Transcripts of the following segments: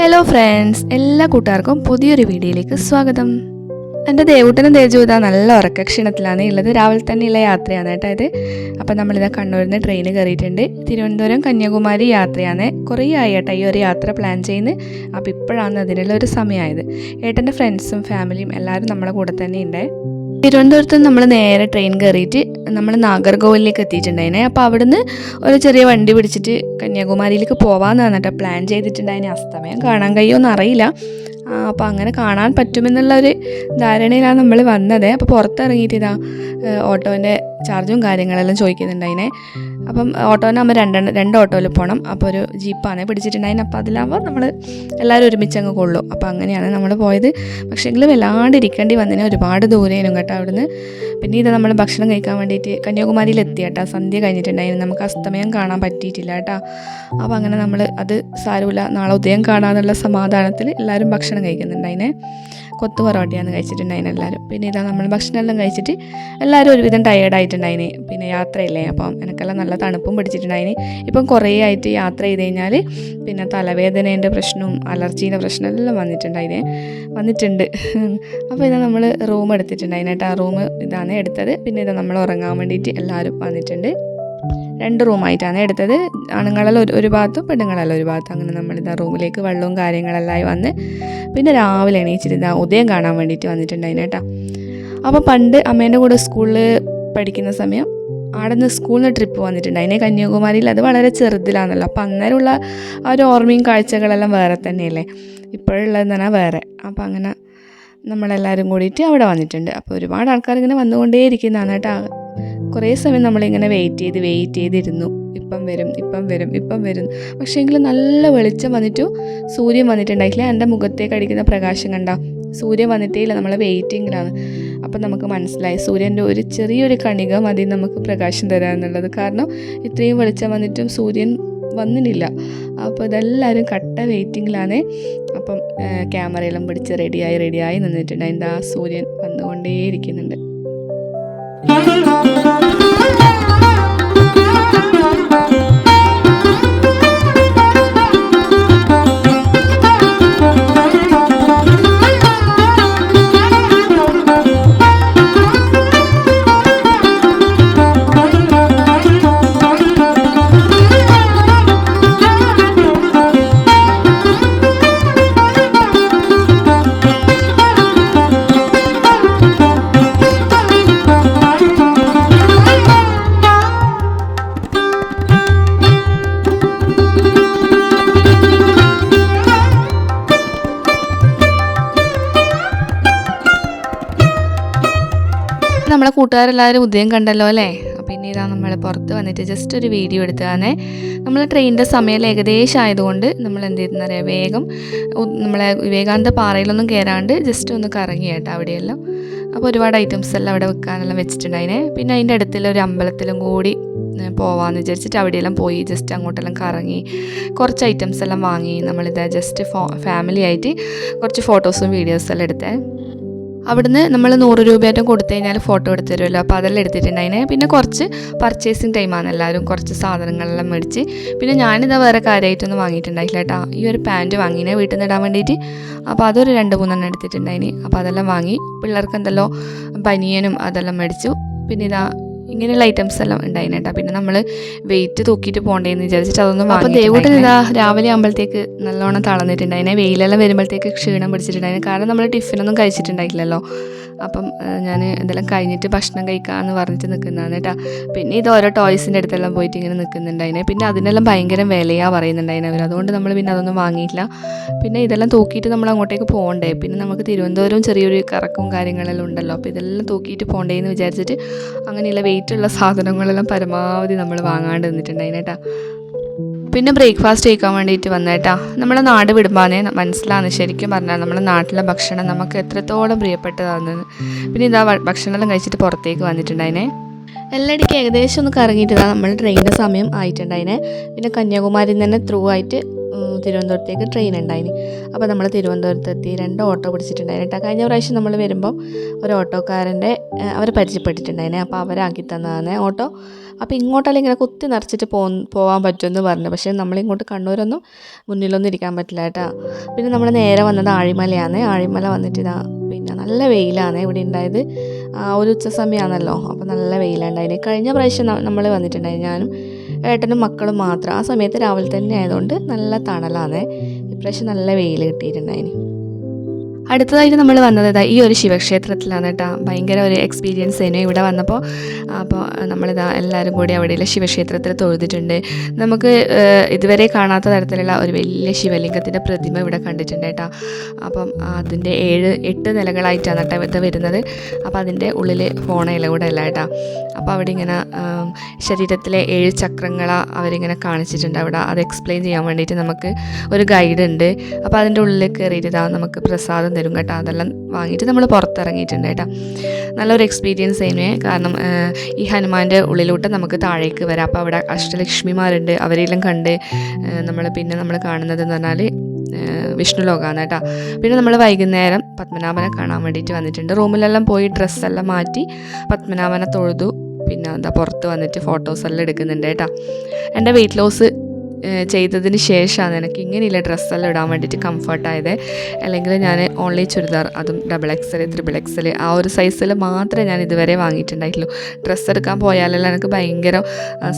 Hello friends എല്ലാ കൂട്ടുകാർക്കും പുതിയൊരു വീഡിയോയിലേക്ക് സ്വാഗതം. എന്റെ ദേവൂട്ടനും തേജു നല്ല ഉറക്ക ക്ഷീണത്തിലാണ്. ഉള്ളത് രാവിലെ തന്നെയുള്ള യാത്രയാണ് കേട്ടോ ഇത്. അപ്പം നമ്മളിതാ കണ്ണൂരിൽ നിന്ന് ട്രെയിൻ കയറിയിട്ടുണ്ട്. തിരുവനന്തപുരം കന്യാകുമാരി യാത്രയാണ്. കുറേ ആയി കേട്ടോ ഈ ഒരു യാത്ര പ്ലാൻ ചെയ്യുന്നത്. അപ്പോൾ ഇപ്പോഴാണ് അതിനുള്ള ഒരു സമയമായത്. ഏട്ടന്റെ ഫ്രണ്ട്സും ഫാമിലിയും എല്ലാവരും നമ്മുടെ കൂടെ തന്നെ ഉണ്ട്. തിരുവനന്തപുരത്ത് നമ്മൾ നേരെ ട്രെയിൻ കയറിയിട്ട് നമ്മൾ നാഗർകോവിലേക്ക് എത്തിയിട്ടുണ്ടായിനെ. അപ്പോൾ അവിടുന്ന് ഒരു ചെറിയ വണ്ടി പിടിച്ചിട്ട് കന്യാകുമാരിയിലേക്ക് പോകാമെന്നാണ് കേട്ടോ പ്ലാൻ ചെയ്തിട്ടുണ്ടായിനെ. അസ്തമയം കാണാൻ കഴിയുമെന്ന് അറിയില്ല. അപ്പോൾ അങ്ങനെ കാണാൻ പറ്റുമെന്നുള്ള ഒരു ധാരണയിലാണ് നമ്മൾ വന്നത്. അപ്പോൾ പുറത്തിറങ്ങിയിട്ട് ഇതാ ഓട്ടോന്റെ ചാർജും കാര്യങ്ങളെല്ലാം ചോദിക്കുന്നുണ്ടായിനെ. അപ്പം ഓട്ടോനെ നമ്മൾ രണ്ടെണ്ണം രണ്ട് ഓട്ടോയിൽ പോകണം അപ്പോൾ ഒരു ജീപ്പാണ് പിടിച്ചിട്ടുണ്ടായിന്. അപ്പോൾ അതിലാവുമ്പോൾ നമ്മൾ എല്ലാവരും ഒരുമിച്ച് അങ്ങ് കൊള്ളും. അപ്പോൾ അങ്ങനെയാണ് നമ്മൾ പോയത്. പക്ഷേ എങ്കിലും വല്ലാണ്ട് ഇരിക്കേണ്ടി വന്നതിന് ഒരുപാട് ദൂരേനും കേട്ടോ അവിടുന്ന്. പിന്നെ ഇത് നമ്മൾ ഭക്ഷണം കഴിക്കാൻ വേണ്ടിയിട്ട് കന്യാകുമാരിയിൽ എത്തി കേട്ടോ. സന്ധ്യ കഴിഞ്ഞിട്ടുണ്ടായിരുന്നു. നമുക്ക് അസ്തമയം കാണാൻ പറ്റിയിട്ടില്ല കേട്ടോ. അപ്പോൾ അങ്ങനെ നമ്മൾ അത് സാരമില്ല. നാളെ ഉദയം കാണാമെന്നുള്ള സമാധാനത്തിൽ എല്ലാവരും ഭക്ഷണം കഴിക്കുന്നുണ്ടായിനെ. കൊത്തു പൊറോട്ടയാണ് കഴിച്ചിട്ടുണ്ടായിരുന്നു എല്ലാവരും. പിന്നെ ഇതാ നമ്മൾ ഭക്ഷണം എല്ലാം കഴിച്ചിട്ട് എല്ലാവരും ഒരുവിധം ടയേർഡായിട്ടുണ്ടായിന് പിന്നെ യാത്രയില്ലേ? അപ്പം എനിക്കെല്ലാം നല്ല തണുപ്പും പിടിച്ചിട്ടുണ്ടായിന്. ഇപ്പം കുറേ ആയിട്ട് യാത്ര ചെയ്ത് കഴിഞ്ഞാൽ പിന്നെ തലവേദനേന്റെ പ്രശ്നവും അലർജീന്റെ പ്രശ്നം എല്ലാം വന്നിട്ടുണ്ടായിന്. വന്നിട്ടുണ്ട്. അപ്പോൾ ഇതാ നമ്മൾ റൂം എടുത്തിട്ടുണ്ടായിന് ആ റൂം ഇതാണ് എടുത്തത്. പിന്നെ ഇതാ നമ്മൾ ഉറങ്ങാൻ വേണ്ടിയിട്ട് എല്ലാവരും വന്നിട്ടുണ്ട്. രണ്ട് റൂമായിട്ടാണ് എടുത്തത്. ആണുങ്ങളെല്ലാം ഒരു ഒരു ഭാഗത്തും പെണ്ണുങ്ങളെല്ലാം ഒരു ഭാഗത്തും. അങ്ങനെ നമ്മളിതാ റൂമിലേക്ക് വെള്ളവും കാര്യങ്ങളെല്ലാം ആയി വന്ന് പിന്നെ രാവിലെ എണീച്ചിരുന്ന ഉദയം കാണാൻ വേണ്ടിയിട്ട് വന്നിട്ടുണ്ടായിന് കേട്ടോ. അപ്പോൾ പണ്ട് അമ്മേന്റെ കൂടെ സ്കൂളിൽ പഠിക്കുന്ന സമയം അവിടെ നിന്ന് സ്കൂളിൽ നിന്ന് ട്രിപ്പ് വന്നിട്ടുണ്ടായിനെ കന്യാകുമാരിയിൽ അത് വളരെ ചെറുതിലാണല്ലോ. അപ്പം അന്നേരമുള്ള ആ ഒരു ഓർമ്മയും കാഴ്ചകളെല്ലാം വേറെ തന്നെയല്ലേ? ഇപ്പോഴുള്ളതെന്ന് പറഞ്ഞാൽ വേറെ. അപ്പം അങ്ങനെ നമ്മളെല്ലാവരും കൂടിയിട്ട് അവിടെ വന്നിട്ടുണ്ട്. അപ്പോൾ ഒരുപാട് ആൾക്കാർ ഇങ്ങനെ വന്നുകൊണ്ടേയിരിക്കുന്നതാണ് കേട്ടോ കുറേ സമയം നമ്മളിങ്ങനെ വെയിറ്റ് ചെയ്ത് വെയിറ്റ് ചെയ്തിരുന്നു. ഇപ്പം വരും ഇപ്പം വരും ഇപ്പം വരും. പക്ഷേ എങ്കിലും നല്ല വെളിച്ചം വന്നിട്ടു സൂര്യൻ വന്നിട്ടുണ്ടായിട്ടില്ല. എന്റെ മുഖത്തേക്ക് അടിക്കുന്ന പ്രകാശം കണ്ട സൂര്യൻ വന്നിട്ടേ ഇല്ല. നമ്മൾ വെയിറ്റിങ്ങിലാണ് അപ്പം നമുക്ക് മനസ്സിലായി. സൂര്യന്റെ ഒരു ചെറിയൊരു കണിക മതി നമുക്ക് പ്രകാശം തരാമെന്നുള്ളത് കാരണം ഇത്രയും വെളിച്ചം വന്നിട്ടും സൂര്യൻ വന്നിട്ടില്ല. അപ്പോൾ ഇതെല്ലാവരും കട്ട വെയിറ്റിങ്ങിലാണ്. അപ്പം ക്യാമറയെല്ലാം പിടിച്ച് റെഡിയായി റെഡിയായി നിന്നിട്ടുണ്ട്. അതിന്റെ ആ സൂര്യൻ വന്നുകൊണ്ടേയിരിക്കുന്നുണ്ട്. നമ്മളെ കൂട്ടുകാരെല്ലാവരും ഉദയം കണ്ടല്ലോ അല്ലേ? പിന്നെ ഇതാ നമ്മൾ പുറത്ത് വന്നിട്ട് ജസ്റ്റ് ഒരു വീഡിയോ എടുത്തതാണേ. നമ്മൾ ട്രെയിനിന്റെ സമയം ഏകദേശം ആയതുകൊണ്ട് നമ്മൾ എന്ത് ചെയ്തെന്ന് അറിയാം? വേഗം നമ്മളെ വിവേകാനന്ദ പാറയിലൊന്നും കയറാണ്ട് ജസ്റ്റ് ഒന്ന് കറങ്ങി കേട്ടോ അവിടെയെല്ലാം. അപ്പോൾ ഒരുപാട് ഐറ്റംസ് എല്ലാം അവിടെ വെക്കാനെല്ലാം വെച്ചിട്ടുണ്ടായിനെ. പിന്നെ അതിന്റെ അടുത്തുള്ള ഒരു അമ്പലത്തിലും കൂടി പോവാമെന്ന് വിചാരിച്ചിട്ട് അവിടെയെല്ലാം പോയി ജസ്റ്റ് അങ്ങോട്ടെല്ലാം കറങ്ങി കുറച്ച് ഐറ്റംസ് എല്ലാം വാങ്ങി നമ്മളിത് ജസ്റ്റ് ഫാമിലി ആയിട്ട് കുറച്ച് ഫോട്ടോസും വീഡിയോസും എല്ലാം എടുത്തേ. അവിടുന്ന് നമ്മൾ നൂറ് രൂപയായിട്ടും കൊടുത്തു കഴിഞ്ഞാൽ ഫോട്ടോ എടുത്തു തരുമല്ലോ അപ്പോൾ അതെല്ലാം എടുത്തിട്ടുണ്ടായിനെ. പിന്നെ കുറച്ച് പർച്ചേസിങ് ടൈമാണ് എല്ലാവരും കുറച്ച് സാധനങ്ങളെല്ലാം മേടിച്ച്. പിന്നെ ഞാനിതാ വേറെ കാര്യമായിട്ടൊന്നും വാങ്ങിയിട്ടുണ്ടായില്ല കേട്ടോ. ഈ ഒരു പാന്റ് വാങ്ങിനെ വീട്ടിൽ നിന്ന് ഇടാൻ വേണ്ടിയിട്ട് അപ്പോൾ അതൊരു രണ്ട് മൂന്നെണ്ണം എടുത്തിട്ടുണ്ടായിന്. അപ്പോൾ അതെല്ലാം വാങ്ങി. പിള്ളേർക്ക് എന്തല്ലോ പനിയനും അതെല്ലാം മേടിച്ചു. പിന്നെ ഇതാ ഇങ്ങനെയുള്ള ഐറ്റംസ് എല്ലാം ഉണ്ടായിന് കേട്ടോ പിന്നെ നമ്മൾ വെയിറ്റ് തൂക്കിയിട്ട് പോകണ്ടേന്ന് വിചാരിച്ചിട്ട് അതൊന്നും അപ്പോൾ ദേവൂട്ടൻ ഇതാ രാവിലെ ആകുമ്പോഴത്തേക്ക് നല്ലോണം തളർന്നിട്ടുണ്ടായിനെ. വെയിലെല്ലാം വരുമ്പോഴത്തേക്ക് ക്ഷീണം പിടിച്ചിട്ടുണ്ടായിരുന്നു കാരണം നമ്മൾ ടിഫിനൊന്നും കഴിച്ചിട്ടുണ്ടായില്ലല്ലോ അപ്പം ഞാൻ ഇതെല്ലാം കഴിഞ്ഞിട്ട് ഭക്ഷണം കഴിക്കാമെന്ന് പറഞ്ഞിട്ട് നിൽക്കുന്നതാണ് കേട്ടോ. പിന്നെ ഇത് ഓരോ ടോയ്സിന്റെ അടുത്തെല്ലാം പോയിട്ട് ഇങ്ങനെ നിൽക്കുന്നുണ്ടായിനെ പിന്നെ അതിനെല്ലാം ഭയങ്കര വിലയാണ് പറയുന്നുണ്ടായിന് അവർ അതുകൊണ്ട് നമ്മൾ പിന്നെ അതൊന്നും വാങ്ങിയില്ല പിന്നെ ഇതെല്ലാം തൂക്കിയിട്ട് നമ്മൾ അങ്ങോട്ടേക്ക് പോകണ്ടേ? പിന്നെ നമുക്ക് തിരുവനന്തപുരം ചെറിയൊരു കറക്കും കാര്യങ്ങളെല്ലാം ഉണ്ടല്ലോ. അപ്പോൾ ഇതെല്ലാം തൂക്കിയിട്ട് പോകണ്ടേ എന്ന് വിചാരിച്ചിട്ട് അങ്ങനെയുള്ള വെയിറ്റുള്ള സാധനങ്ങളെല്ലാം പരമാവധി നമ്മൾ വാങ്ങാണ്ട് നിന്നിട്ടുണ്ടായിന് കേട്ടോ. പിന്നെ ബ്രേക്ക്ഫാസ്റ്റ് കഴിക്കാൻ വേണ്ടിയിട്ട് വന്നേട്ടാ നമ്മളെ നാട് വിടുമ്പാനേ മനസ്സിലാണ് ശരിക്കും പറഞ്ഞാൽ നമ്മുടെ നാട്ടിലെ ഭക്ഷണം നമുക്ക് എത്രത്തോളം പ്രിയപ്പെട്ടതാണെന്ന് പിന്നെ ഇതാ ഭക്ഷണമെല്ലാം കഴിച്ചിട്ട് പുറത്തേക്ക് വന്നിട്ടുണ്ടായിനെ. എല്ലായിടയ്ക്കും ഏകദേശം ഒന്ന് കറങ്ങിയിട്ട് നമ്മൾ ട്രെയിനിന്റെ സമയം ആയിട്ടുണ്ടായിനെ. പിന്നെ കന്യാകുമാരിയിൽ നിന്ന് തന്നെ ത്രൂ ആയിട്ട് തിരുവനന്തപുരത്തേക്ക് ട്രെയിൻ ഉണ്ടായിന് അപ്പോൾ നമ്മൾ തിരുവനന്തപുരത്തെത്തി രണ്ട് ഓട്ടോ പിടിച്ചിട്ടുണ്ടായിരുന്നു കേട്ടോ കഴിഞ്ഞ പ്രാവശ്യം നമ്മൾ വരുമ്പം ഒരു ഓട്ടോക്കാരന്റെ അവർ പരിചയപ്പെട്ടിട്ടുണ്ടായിന്. അപ്പോൾ അവരാക്കി തന്നതാണ് ഓട്ടോ. അപ്പോൾ ഇങ്ങോട്ടെല്ലാം ഇങ്ങനെ കുത്തി നിറച്ചിട്ട് പോ പോകാൻ പറ്റുമെന്ന് പറഞ്ഞു. പക്ഷേ നമ്മളിങ്ങോട്ട് കണ്ണൂരൊന്നും മുന്നിലൊന്നും ഇരിക്കാൻ പറ്റില്ല കേട്ടോ പിന്നെ നമ്മൾ നേരെ വന്നത് ആഴിമലയാണ്. ആഴിമല വന്നിട്ട് ഇതാ പിന്നെ നല്ല വെയിലാണ് ഇവിടെ ഉണ്ടായത് ഒരു ഉച്ച സമയമാണല്ലോ അപ്പോൾ നല്ല വെയിലുണ്ടായിന് കഴിഞ്ഞ പ്രാവശ്യം നമ്മൾ വന്നിട്ടുണ്ടായി ഞാനും. ഏട്ടനും മക്കളും മാത്രം. ആ സമയത്ത് രാവിലെ തന്നെ ആയതുകൊണ്ട് നല്ല തണലാണ് ഇപ്രാവശ്യം നല്ല വെയിൽ കിട്ടിയിട്ടുണ്ടായിന്. അടുത്തതായിട്ട് നമ്മൾ വന്നത് ഈ ഒരു ശിവക്ഷേത്രത്തിലാണ് കേട്ടോ. ഭയങ്കര ഒരു എക്സ്പീരിയൻസ് ആയിരുന്നു ഇവിടെ വന്നപ്പോൾ. അപ്പോൾ നമ്മളിതാ എല്ലാവരും കൂടി അവിടെയുള്ള ശിവക്ഷേത്രത്തിൽ തൊഴുതിട്ടുണ്ട്. നമുക്ക് ഇതുവരെ കാണാത്ത തരത്തിലുള്ള ഒരു വലിയ ശിവലിംഗത്തിന്റെ പ്രതിമ ഇവിടെ കണ്ടിട്ടുണ്ട് കേട്ടോ. അപ്പം അതിന്റെ ഏഴ് എട്ട് നിലകളായിട്ടാണ് കേട്ടോ ഇത് വരുന്നത്. അപ്പോൾ അതിന്റെ ഉള്ളിൽ ഫോണയില കൂടെ അല്ല കേട്ടോ. അപ്പോൾ അവിടെ ഇങ്ങനെ ശരീരത്തിലെ ഏഴ് ചക്രങ്ങളാണ് അവരിങ്ങനെ കാണിച്ചിട്ടുണ്ട് അവിടെ. അത് എക്സ്പ്ലെയിൻ ചെയ്യാൻ വേണ്ടിയിട്ട് നമുക്ക് ഒരു ഗൈഡ് ഉണ്ട്. അപ്പോൾ അതിന്റെ ഉള്ളിൽ കയറിയിട്ട് നമുക്ക് പ്രസാദം തരും കേട്ടോ. അതെല്ലാം വാങ്ങിയിട്ട് നമ്മൾ പുറത്തിറങ്ങിയിട്ടുണ്ട് കേട്ടോ. നല്ലൊരു എക്സ്പീരിയൻസ് തന്നെ കാരണം ഈ ഹനുമാന്റെ ഉള്ളിലോട്ട് നമുക്ക് താഴേക്ക് വരാം. അപ്പോൾ അവിടെ അഷ്ടലക്ഷ്മിമാരുണ്ട്. അവരെല്ലാം കണ്ട് നമ്മൾ പിന്നെ നമ്മൾ കാണുന്നത് എന്ന് പറഞ്ഞാൽ വിഷ്ണു ലോകമാണ് കേട്ടോ. പിന്നെ നമ്മൾ വൈകുന്നേരം പത്മനാഭനെ കാണാൻ വേണ്ടിയിട്ട് വന്നിട്ടുണ്ട്. റൂമിലെല്ലാം പോയി ഡ്രസ്സെല്ലാം മാറ്റി പത്മനാഭനെ തൊഴുതു. പിന്നെ എന്താ പുറത്ത് വന്നിട്ട് ഫോട്ടോസ് എല്ലാം എടുക്കുന്നുണ്ട് കേട്ടോ. എന്റെ വെയിറ്റ് ലോസ് ചെയ്തതിന് ശേഷമാണ് എനിക്ക് ഇങ്ങനെയുള്ള ഡ്രസ്സെല്ലാം ഇടാൻ വേണ്ടിയിട്ട് കംഫർട്ടായത് അല്ലെങ്കിൽ ഞാൻ ഓൺലി ചുരിദാർ അതും ഡബിൾ എക്സൽ ത്രിബിൾ എക്സൽ ആ ഒരു സൈസിൽ മാത്രമേ ഞാൻ ഇതുവരെ വാങ്ങിയിട്ടുണ്ടായിട്ടുള്ളൂ. ഡ്രസ്സ് എടുക്കാൻ പോയാലെല്ലാം എനിക്ക് ഭയങ്കര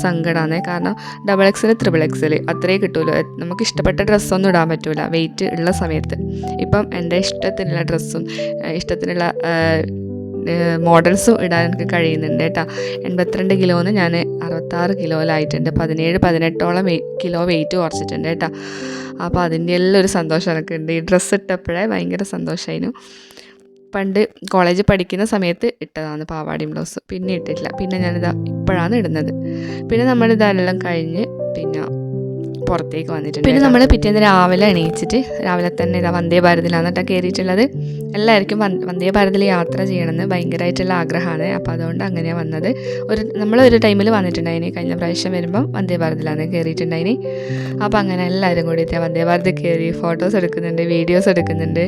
സങ്കടമാണ് കാരണം ഡബിൾ എക്സൽ ത്രിബിൾ എക്സൽ അത്രേ കിട്ടുമല്ലോ നമുക്ക് ഇഷ്ടപ്പെട്ട ഡ്രസ്സൊന്നും ഇടാൻ പറ്റില്ല വെയിറ്റ് ഉള്ള സമയത്ത്. ഇപ്പം എന്റെ ഇഷ്ടത്തിനുള്ള ഡ്രസ്സും ഇഷ്ടത്തിനുള്ള മോഡൽസും ഇടാൻ എനിക്ക് കഴിയുന്നുണ്ട് കേട്ടോ. എൺപത്തിരണ്ട് കിലോന്ന് ഞാൻ അറുപത്താറ് കിലോയിലായിട്ടുണ്ട്. പതിനേഴ് പതിനെട്ടോളം കിലോ വെയിറ്റ് കുറച്ചിട്ടുണ്ട് കേട്ടോ. അപ്പോൾ അതിന്റെ എല്ലാം ഒരു സന്തോഷം എനിക്കുണ്ട്. ഈ ഡ്രസ്സ് ഇട്ടപ്പോഴേ ഭയങ്കര സന്തോഷമായിരുന്നു പണ്ട് കോളേജിൽ പഠിക്കുന്ന സമയത്ത് ഇട്ടതാണ് പാവാടിയും ബ്ലൗസ് പിന്നെ ഇട്ടിട്ടില്ല. പിന്നെ ഞാനിതാ ഇപ്പോഴാണ് ഇടുന്നത്. പിന്നെ നമ്മളിതെല്ലാം കഴിഞ്ഞ് പിന്നെ പുറത്തേക്ക് വന്നിട്ടുണ്ട് പിന്നെ നമ്മൾ പിറ്റേന്ന് രാവിലെ എണീച്ചിട്ട് രാവിലെ തന്നെ ഇതാ വന്ദേ ഭാരതിലാണ് കേട്ടോ കയറിയിട്ടുള്ളത് എല്ലാവർക്കും വന്- വന്ദേ ഭാരതിൽ യാത്ര ചെയ്യണമെന്ന് ഭയങ്കരമായിട്ടുള്ള ആഗ്രഹമാണ്. അപ്പോൾ അതുകൊണ്ട് അങ്ങനെയാണ് വന്നത്. ഒരു നമ്മളൊരു ടൈമിൽ വന്നിട്ടുണ്ടായിന്. കഴിഞ്ഞ പ്രാവശ്യം വരുമ്പം വന്ദേ ഭാരതിലാണ് കയറിയിട്ടുണ്ടായിന് അപ്പോൾ അങ്ങനെ എല്ലാവരും കൂടി വന്ദേ ഭാരത് കയറി ഫോട്ടോസ് എടുക്കുന്നുണ്ട് വീഡിയോസ് എടുക്കുന്നുണ്ട്.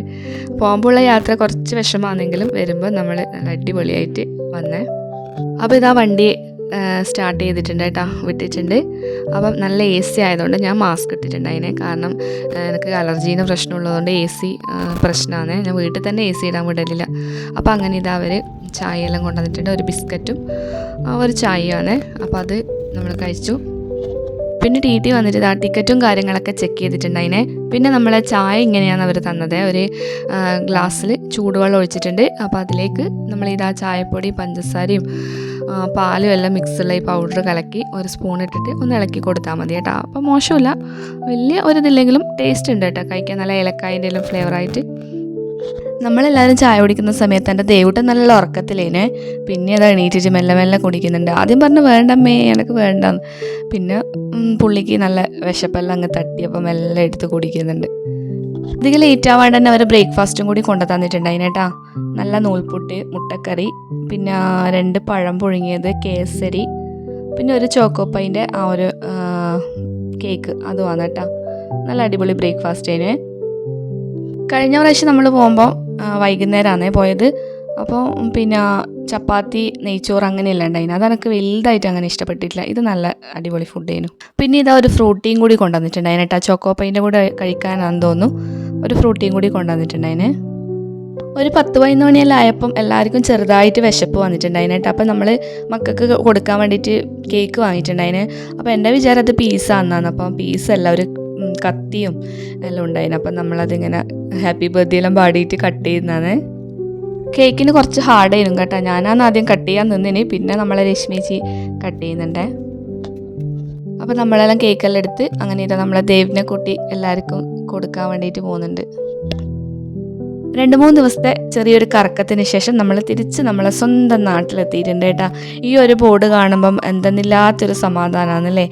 പോകുമ്പോഴുള്ള യാത്ര കുറച്ച് വിഷമാണെങ്കിലും വരുമ്പോൾ നമ്മൾ നല്ല അടിപൊളിയായിട്ട് വന്നേ. അപ്പോൾ ഇതാ വണ്ടി സ്റ്റാർട്ട് ചെയ്തിട്ടുണ്ട് കേട്ടോ വിട്ടിട്ടുണ്ട്. അപ്പം നല്ല എ സി ആയതുകൊണ്ട് ഞാൻ മാസ്ക് ഇട്ടിട്ടുണ്ട് അതിനെ. കാരണം എനിക്ക് അലർജീന്റെ പ്രശ്നമുള്ളതുകൊണ്ട് എ സി പ്രശ്നമാണ് ഞാൻ വീട്ടിൽ തന്നെ എ സി ഇടാൻ വിടലില്ല. അപ്പോൾ അങ്ങനെ ഇതാ അവർ ചായ എല്ലാം കൊണ്ടുവന്നിട്ടുണ്ട്. ഒരു ബിസ്ക്കറ്റും ഒരു ചായയാണ് അപ്പോൾ അത് നമ്മൾ കഴിച്ചു. പിന്നെ ടി ടി വന്നിട്ട് ആ ടിക്കറ്റും കാര്യങ്ങളൊക്കെ ചെക്ക് ചെയ്തിട്ടുണ്ട് അതിനെ. പിന്നെ നമ്മളെ ചായ ഇങ്ങനെയാണ് അവർ തന്നത്. ഒരു ഗ്ലാസ്സിൽ ചൂടുവെള്ളം ഒഴിച്ചിട്ടുണ്ട്. അപ്പോൾ അതിലേക്ക് നമ്മൾ ഇതാ ചായപ്പൊടി പഞ്ചസാരയും പാലും എല്ലാം മിക്സുള്ള ഈ പൗഡർ കലക്കി ഒരു സ്പൂൺ ഇട്ടിട്ട് ഒന്ന് ഇളക്കി കൊടുത്താൽ മതി കേട്ടോ. അപ്പോൾ മോശമില്ല. വലിയ ഒരു ഇതില്ലെങ്കിലും ടേസ്റ്റ് ഉണ്ട് കേട്ടോ. കഴിക്കാൻ നല്ല ഏലക്കായന്റെ എല്ലാം ഫ്ലേവറായിട്ട് നമ്മളെല്ലാവരും ചായ കുടിക്കുന്ന സമയത്ത് എന്റെ ദേവുട്ടൻ നല്ല ഉറക്കത്തിലേനെ. പിന്നെ അത് എണീറ്റിട്ട് മെല്ലെ മെല്ലെ കുടിക്കുന്നുണ്ട്. ആദ്യം പറഞ്ഞു വേണ്ടമ്മേ എനിക്ക് വേണ്ടെന്ന്. പിന്നെ പുള്ളിക്ക് നല്ല വിശപ്പെല്ലാം അങ്ങ് തട്ടിയപ്പോൾ മെല്ലെ എടുത്ത് കുടിക്കുന്നുണ്ട്. അധികം ലേറ്റ് ആവാണ്ട് തന്നെ അവർ ബ്രേക്ക്ഫാസ്റ്റും കൂടി കൊണ്ടു തന്നിട്ടുണ്ട്. അതിനേട്ടാ നല്ല നൂൽപുട്ട് മുട്ടക്കറി പിന്നെ രണ്ട് പഴം പുഴുങ്ങിയത് കേസരി പിന്നെ ഒരു ചോക്കോപ്പൈന്റെ ആ ഒരു കേക്ക് അതുമാണ് കേട്ടോ. നല്ല അടിപൊളി ബ്രേക്ക്ഫാസ്റ്റ് അതിന് കഴിഞ്ഞ പ്രാവശ്യം നമ്മൾ പോകുമ്പോൾ വൈകുന്നേരമാണ് പോയത്. അപ്പോൾ പിന്നെ ചപ്പാത്തി നെയ്ച്ചോറ് അങ്ങനെയല്ല ഉണ്ടായിന് അതെനിക്ക് വലുതായിട്ട് അങ്ങനെ ഇഷ്ടപ്പെട്ടിട്ടില്ല. ഇത് നല്ല അടിപൊളി ഫുഡ് ആയിരുന്നു പിന്നെ ഇതാ ഒരു ഫ്രൂട്ടിയും കൂടി കൊണ്ടുവന്നിട്ടുണ്ടായിന് കേട്ടോ ചോക്കോപ്പൈന്റെ കൂടെ കഴിക്കാനാണെന്ന് തോന്നുന്നു. ഒരു ഫ്രൂട്ടിയും കൂടി കൊണ്ടുവന്നിട്ടുണ്ടായിന്. ഒരു പത്ത് പതിനൊന്ന് മണിയെല്ലാം ആയപ്പം എല്ലാവർക്കും ചെറുതായിട്ട് വിശപ്പ് വന്നിട്ടുണ്ടായിന് കേട്ടോ അപ്പം നമ്മൾ മക്കൾക്ക് കൊടുക്കാൻ വേണ്ടിയിട്ട് കേക്ക് വാങ്ങിയിട്ടുണ്ടായിന്. അപ്പോൾ എന്റെ വിചാരം അത് പീസാന്നാണ് അപ്പം പീസല്ല ഒരു കത്തിയും എല്ലാം ഉണ്ടായിന്. അപ്പം നമ്മളതിങ്ങനെ ഹാപ്പി ബർത്ത്ഡേ എല്ലാം പാടിയിട്ട് കട്ട് ചെയ്യുന്നതാണ് കേക്കിന് കുറച്ച് ഹാർഡ് ആയിരുന്നു കേട്ടോ. ഞാനാണ് ആദ്യം കട്ട് ചെയ്യാൻ നിന്നിന്. പിന്നെ നമ്മളെ രശ്മിച്ചി കട്ട് ചെയ്യുന്നുണ്ടേ. അപ്പോൾ നമ്മളെല്ലാം കേക്കെല്ലാം എടുത്ത് അങ്ങനെ ഇതാ നമ്മളെ ദേവിനെ കൂട്ടി എല്ലാവർക്കും കൊടുക്കാൻ വേണ്ടിയിട്ട് പോകുന്നുണ്ട്. രണ്ട് മൂന്ന് ദിവസത്തെ ചെറിയൊരു കറക്കത്തിന് ശേഷം നമ്മൾ തിരിച്ച് നമ്മളെ സ്വന്തം നാട്ടിലെത്തിയിട്ടുണ്ട് കേട്ടോ. ഈ ഒരു ബോർഡ് കാണുമ്പം എന്തെന്നില്ലാത്തൊരു സമാധാനമാണ് അല്ലേ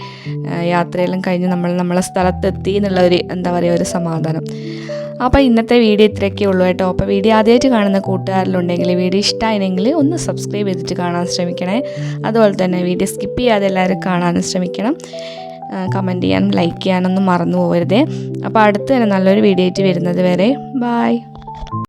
യാത്രയെല്ലാം കഴിഞ്ഞ് നമ്മൾ നമ്മളെ സ്ഥലത്തെത്തി എന്നുള്ള ഒരു എന്താ പറയുക ഒരു സമാധാനം. അപ്പോൾ ഇന്നത്തെ വീഡിയോ ഇത്രയൊക്കെ ഉള്ളൂ കേട്ടോ. അപ്പോൾ വീഡിയോ ആദ്യമായിട്ട് കാണുന്ന കൂട്ടുകാരിലുണ്ടെങ്കിൽ വീഡിയോ ഇഷ്ടമായിരുന്നെങ്കിൽ ഒന്ന് സബ്സ്ക്രൈബ് ചെയ്തിട്ട് കാണാൻ ശ്രമിക്കണേ. അതുപോലെ തന്നെ വീഡിയോ സ്കിപ്പ് ചെയ്യാതെ എല്ലാവരും കാണാനും ശ്രമിക്കണം. കമന്റ് ചെയ്യാനും ലൈക്ക് ചെയ്യാനൊന്നും മറന്നു പോകരുതേ അപ്പോൾ അടുത്ത് തന്നെ നല്ലൊരു വീഡിയോ ആയിട്ട് വരുന്നത് വരെ. ബായ്